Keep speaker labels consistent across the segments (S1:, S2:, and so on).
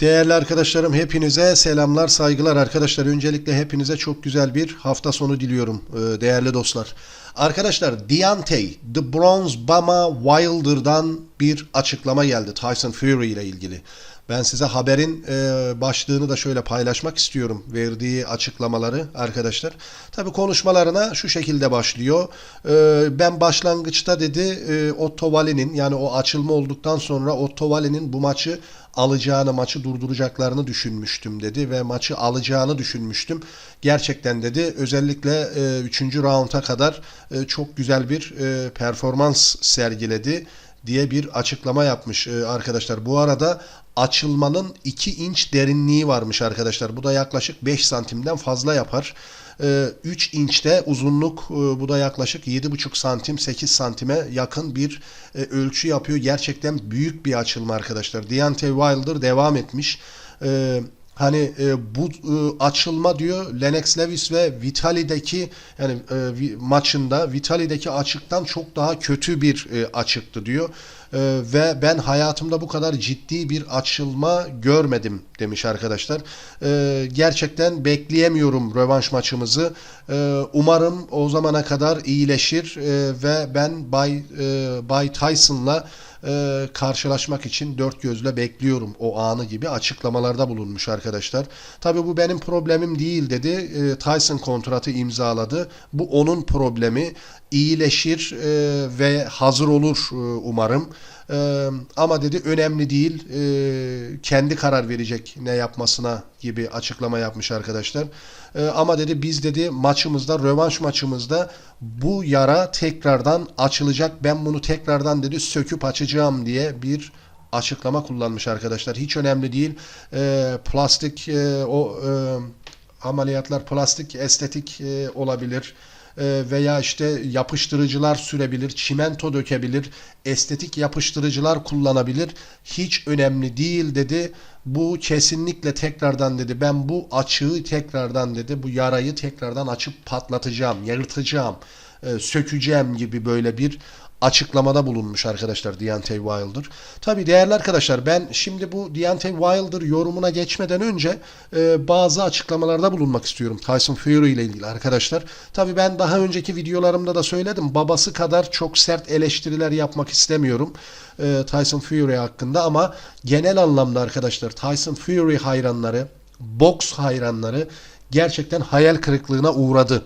S1: Değerli arkadaşlarım hepinize selamlar, saygılar arkadaşlar. Öncelikle hepinize çok güzel bir hafta sonu diliyorum e, değerli dostlar. Arkadaşlar Deontay, The Bronze Bama Wilder'dan bir açıklama geldi Tyson Fury ile ilgili. Ben size haberin e, başlığını da şöyle paylaşmak istiyorum. Verdiği açıklamaları arkadaşlar. Tabi konuşmalarına şu şekilde başlıyor. E, ben başlangıçta dedi e, Otto Walli'nin yani o açılma olduktan sonra Otto Walli'nin bu maçı alacağını, maçı durduracaklarını düşünmüştüm dedi ve maçı alacağını düşünmüştüm. Gerçekten dedi özellikle 3. raunda kadar e, çok güzel bir e, performans sergiledi diye bir açıklama yapmış e, arkadaşlar. Bu arada açılmanın 2 inç derinliği varmış arkadaşlar. Bu da yaklaşık 5 santimden fazla yapar. 3 inçte uzunluk e, bu da yaklaşık 7,5 santim 8 santime yakın bir e, ölçü yapıyor. Gerçekten büyük bir açılma arkadaşlar. Deontay Wilder devam etmiş. Hani e, bu e, açılma diyor Lennox Lewis ve Vitali'deki yani e, maçında Vitali'deki açıktan çok daha kötü bir e, açıktı diyor. E, ve ben hayatımda bu kadar ciddi bir açılma görmedim demiş arkadaşlar. E, gerçekten bekleyemiyorum rövanş maçımızı. E, umarım o zamana kadar iyileşir e, ve ben Bay e, Bay Tyson'la e, karşılaşmak için dört gözle bekliyorum o anı gibi açıklamalarda bulunmuş arkadaşlar. Tabii bu benim problemim değil dedi. E, Tyson kontratı imzaladı. Bu onun problemi. İyileşir e, ve hazır olur e, umarım. Ee, ama dedi önemli değil ee, kendi karar verecek ne yapmasına gibi açıklama yapmış arkadaşlar. Ee, ama dedi biz dedi maçımızda rövanş maçımızda bu yara tekrardan açılacak ben bunu tekrardan dedi söküp açacağım diye bir açıklama kullanmış arkadaşlar. Hiç önemli değil. Ee, plastik e, o e, ameliyatlar plastik estetik e, olabilir e, veya işte yapıştırıcılar sürebilir, çimento dökebilir, estetik yapıştırıcılar kullanabilir. Hiç önemli değil dedi. Bu kesinlikle tekrardan dedi. Ben bu açığı tekrardan dedi. Bu yarayı tekrardan açıp patlatacağım, yırtacağım, e, sökeceğim gibi böyle bir açıklamada bulunmuş arkadaşlar Deontay Wilder. Tabi değerli arkadaşlar ben şimdi bu Deontay Wilder yorumuna geçmeden önce e, bazı açıklamalarda bulunmak istiyorum Tyson Fury ile ilgili arkadaşlar. Tabi ben daha önceki videolarımda da söyledim babası kadar çok sert eleştiriler yapmak istemiyorum e, Tyson Fury hakkında ama genel anlamda arkadaşlar Tyson Fury hayranları, boks hayranları gerçekten hayal kırıklığına uğradı.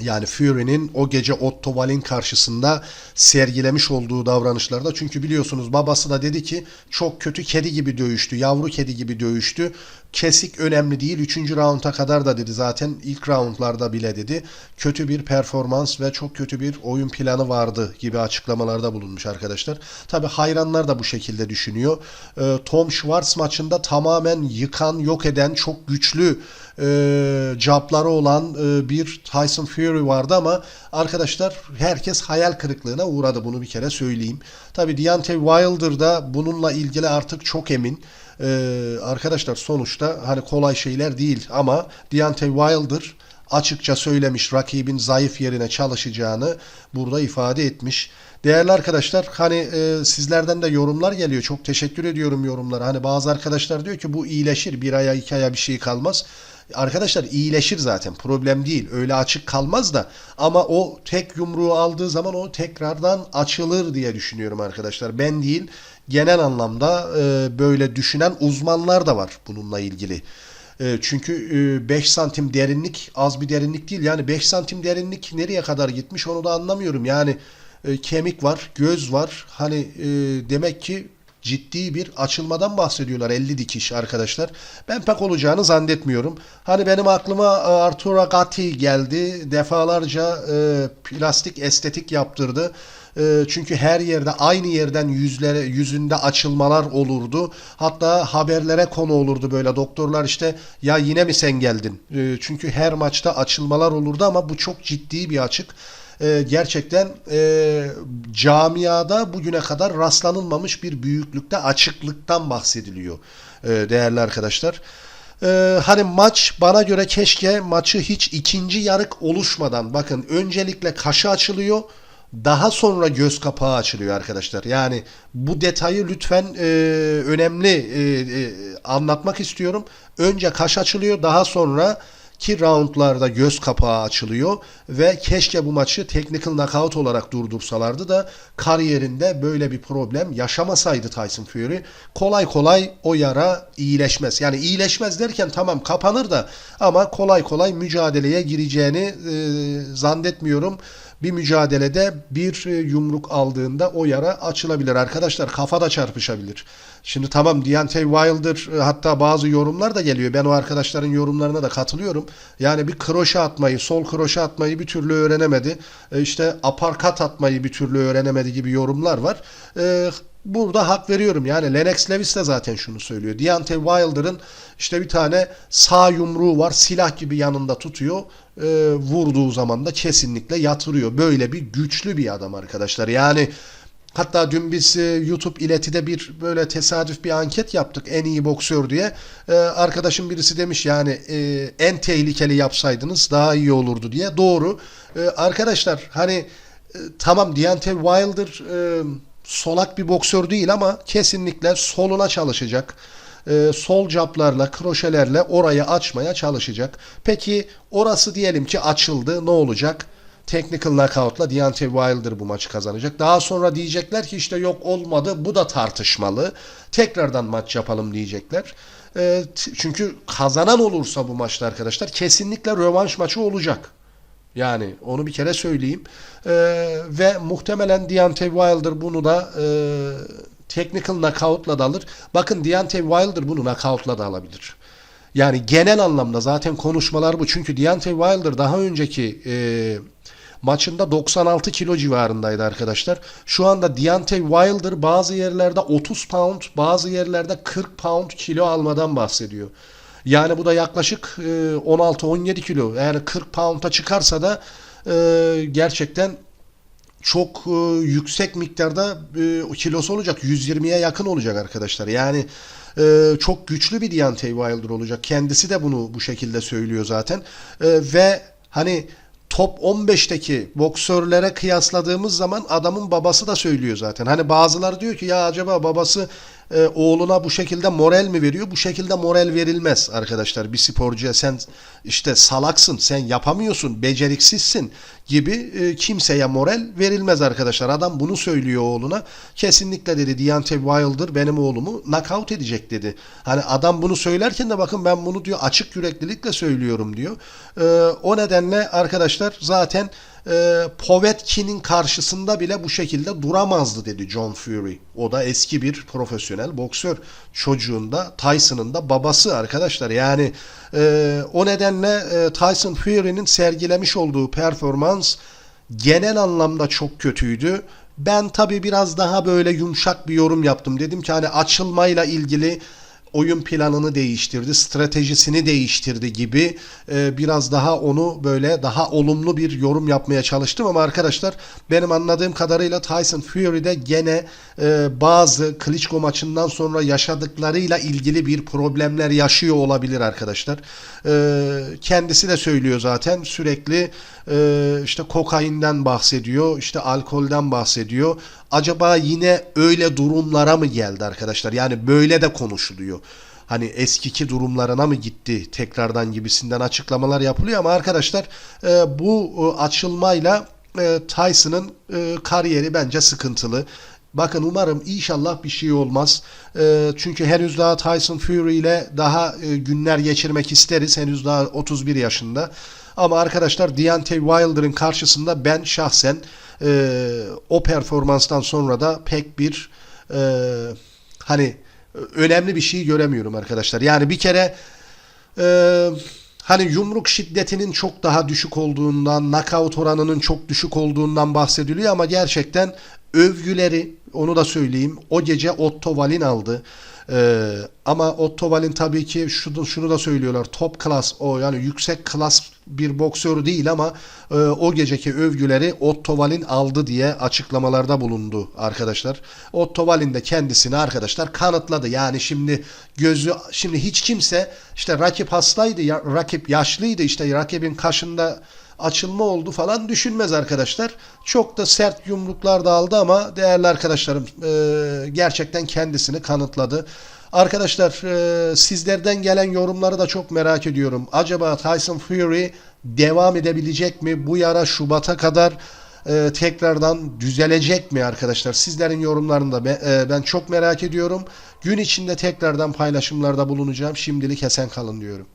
S1: Yani Fury'nin o gece Otto Wallin karşısında sergilemiş olduğu davranışlarda çünkü biliyorsunuz babası da dedi ki çok kötü kedi gibi dövüştü, yavru kedi gibi dövüştü. Kesik önemli değil. Üçüncü raunda kadar da dedi zaten ilk roundlarda bile dedi. Kötü bir performans ve çok kötü bir oyun planı vardı gibi açıklamalarda bulunmuş arkadaşlar. Tabi hayranlar da bu şekilde düşünüyor. Ee, Tom Schwartz maçında tamamen yıkan, yok eden çok güçlü e, olan e, bir Tyson Fury vardı ama arkadaşlar herkes hayal kırıklığına uğradı bunu bir kere söyleyeyim. Tabi Deontay Wilder da bununla ilgili artık çok emin. Ee, arkadaşlar sonuçta hani kolay şeyler değil ama Deontay Wilder açıkça söylemiş rakibin zayıf yerine çalışacağını burada ifade etmiş. Değerli arkadaşlar hani e, sizlerden de yorumlar geliyor. Çok teşekkür ediyorum yorumlara. Hani bazı arkadaşlar diyor ki bu iyileşir bir aya iki aya bir şey kalmaz. Arkadaşlar iyileşir zaten problem değil. Öyle açık kalmaz da. Ama o tek yumruğu aldığı zaman o tekrardan açılır diye düşünüyorum arkadaşlar. Ben değil genel anlamda e, böyle düşünen uzmanlar da var bununla ilgili. E, çünkü e, 5 santim derinlik az bir derinlik değil. Yani 5 santim derinlik nereye kadar gitmiş onu da anlamıyorum. Yani e, kemik var göz var. Hani e, demek ki ciddi bir açılmadan bahsediyorlar 50 dikiş arkadaşlar. Ben pek olacağını zannetmiyorum. Hani benim aklıma e, Arturo Gatti geldi. Defalarca e, plastik estetik yaptırdı. E, çünkü her yerde aynı yerden yüzlere yüzünde açılmalar olurdu. Hatta haberlere konu olurdu böyle doktorlar işte ya yine mi sen geldin? E, çünkü her maçta açılmalar olurdu ama bu çok ciddi bir açık e, gerçekten e, camiada bugüne kadar rastlanılmamış bir büyüklükte açıklıktan bahsediliyor e, değerli arkadaşlar. Ee, hani maç bana göre keşke maçı hiç ikinci yarık oluşmadan bakın öncelikle kaşı açılıyor daha sonra göz kapağı açılıyor arkadaşlar. Yani bu detayı lütfen e, önemli e, e, anlatmak istiyorum. Önce kaş açılıyor daha sonra ki roundlarda göz kapağı açılıyor ve keşke bu maçı technical knockout olarak durdursalardı da kariyerinde böyle bir problem yaşamasaydı Tyson Fury kolay kolay o yara iyileşmez. Yani iyileşmez derken tamam kapanır da ama kolay kolay mücadeleye gireceğini e, zannetmiyorum bir mücadelede bir e, yumruk aldığında o yara açılabilir arkadaşlar. Kafa da çarpışabilir. Şimdi tamam Deontay Wilder e, hatta bazı yorumlar da geliyor. Ben o arkadaşların yorumlarına da katılıyorum. Yani bir kroşe atmayı, sol kroşe atmayı bir türlü öğrenemedi. E, İşte aparkat atmayı bir türlü öğrenemedi gibi yorumlar var. Burada hak veriyorum. Yani Lennox Lewis de zaten şunu söylüyor. Deontay Wilder'ın işte bir tane sağ yumruğu var. Silah gibi yanında tutuyor. E, vurduğu zaman da kesinlikle yatırıyor. Böyle bir güçlü bir adam arkadaşlar. Yani Hatta dün biz e, YouTube iletide bir böyle tesadüf bir anket yaptık en iyi boksör diye. E, arkadaşım birisi demiş yani e, en tehlikeli yapsaydınız daha iyi olurdu diye. Doğru. E, arkadaşlar hani e, tamam Deontay Wilder e, solak bir boksör değil ama kesinlikle soluna çalışacak. E, sol caplarla, kroşelerle orayı açmaya çalışacak. Peki orası diyelim ki açıldı. Ne olacak? Technical knockout'la Deontay Wilder bu maçı kazanacak. Daha sonra diyecekler ki işte yok olmadı bu da tartışmalı. Tekrardan maç yapalım diyecekler. E, çünkü kazanan olursa bu maçta arkadaşlar kesinlikle rövanş maçı olacak. Yani onu bir kere söyleyeyim. Ee, ve muhtemelen Deontay Wilder bunu da e, technical knockout'la da alır. Bakın Deontay Wilder bunu knockout'la da alabilir. Yani genel anlamda zaten konuşmalar bu. Çünkü Deontay Wilder daha önceki e, maçında 96 kilo civarındaydı arkadaşlar. Şu anda Deontay Wilder bazı yerlerde 30 pound, bazı yerlerde 40 pound kilo almadan bahsediyor. Yani bu da yaklaşık e, 16-17 kilo. Yani 40 pound'a çıkarsa da e, gerçekten çok e, yüksek miktarda e, kilosu olacak. 120'ye yakın olacak arkadaşlar. Yani e, çok güçlü bir Deontay Wilder olacak. Kendisi de bunu bu şekilde söylüyor zaten. E, ve hani top 15'teki boksörlere kıyasladığımız zaman adamın babası da söylüyor zaten. Hani bazıları diyor ki ya acaba babası e, oğluna bu şekilde moral mi veriyor? Bu şekilde moral verilmez arkadaşlar. Bir sporcuya sen işte salaksın, sen yapamıyorsun, beceriksizsin gibi e, kimseye moral verilmez arkadaşlar. Adam bunu söylüyor oğluna. Kesinlikle dedi Deontay Wilder benim oğlumu knockout edecek dedi. Hani adam bunu söylerken de bakın ben bunu diyor açık yüreklilikle söylüyorum diyor. E, o nedenle arkadaşlar zaten e, Povetkin'in karşısında bile bu şekilde duramazdı dedi John Fury. O da eski bir profesyonel boksör. Çocuğunda Tyson'ın da babası arkadaşlar. Yani e, o nedenle e, Tyson Fury'nin sergilemiş olduğu performans genel anlamda çok kötüydü. Ben tabii biraz daha böyle yumuşak bir yorum yaptım. Dedim ki hani açılmayla ilgili oyun planını değiştirdi, stratejisini değiştirdi gibi e, biraz daha onu böyle daha olumlu bir yorum yapmaya çalıştım ama arkadaşlar benim anladığım kadarıyla Tyson Fury de gene e, bazı Klitschko maçından sonra yaşadıklarıyla ilgili bir problemler yaşıyor olabilir arkadaşlar. E, kendisi de söylüyor zaten sürekli e, işte kokainden bahsediyor, işte alkolden bahsediyor. Acaba yine öyle durumlara mı geldi arkadaşlar? Yani böyle de konuşuluyor. Hani eskiki durumlarına mı gitti tekrardan gibisinden açıklamalar yapılıyor ama arkadaşlar e, bu e, açılmayla e, Tyson'ın e, kariyeri bence sıkıntılı. Bakın umarım inşallah bir şey olmaz. E, çünkü henüz daha Tyson Fury ile daha e, günler geçirmek isteriz. Henüz daha 31 yaşında. Ama arkadaşlar Deontay Wilder'ın karşısında ben şahsen e, o performanstan sonra da pek bir e, hani önemli bir şey göremiyorum arkadaşlar. Yani bir kere e, hani yumruk şiddetinin çok daha düşük olduğundan, knockout oranının çok düşük olduğundan bahsediliyor ama gerçekten övgüleri onu da söyleyeyim. O gece Otto Wallin aldı. Ee, ama Otto Wallin tabii ki şunu, şunu da söylüyorlar. Top klas o yani yüksek klas bir boksör değil ama e, o geceki övgüleri Otto Wallin aldı diye açıklamalarda bulundu arkadaşlar. Otto Wallin de kendisini arkadaşlar kanıtladı. Yani şimdi gözü şimdi hiç kimse işte rakip hastaydı, ya, rakip yaşlıydı işte rakibin kaşında açılma oldu falan düşünmez arkadaşlar. Çok da sert yumruklar da aldı ama değerli arkadaşlarım e, gerçekten kendisini kanıtladı. Arkadaşlar e, sizlerden gelen yorumları da çok merak ediyorum. Acaba Tyson Fury devam edebilecek mi? Bu yara Şubat'a kadar e, tekrardan düzelecek mi arkadaşlar? Sizlerin yorumlarını da be- e, ben çok merak ediyorum. Gün içinde tekrardan paylaşımlarda bulunacağım. Şimdilik esen kalın diyorum.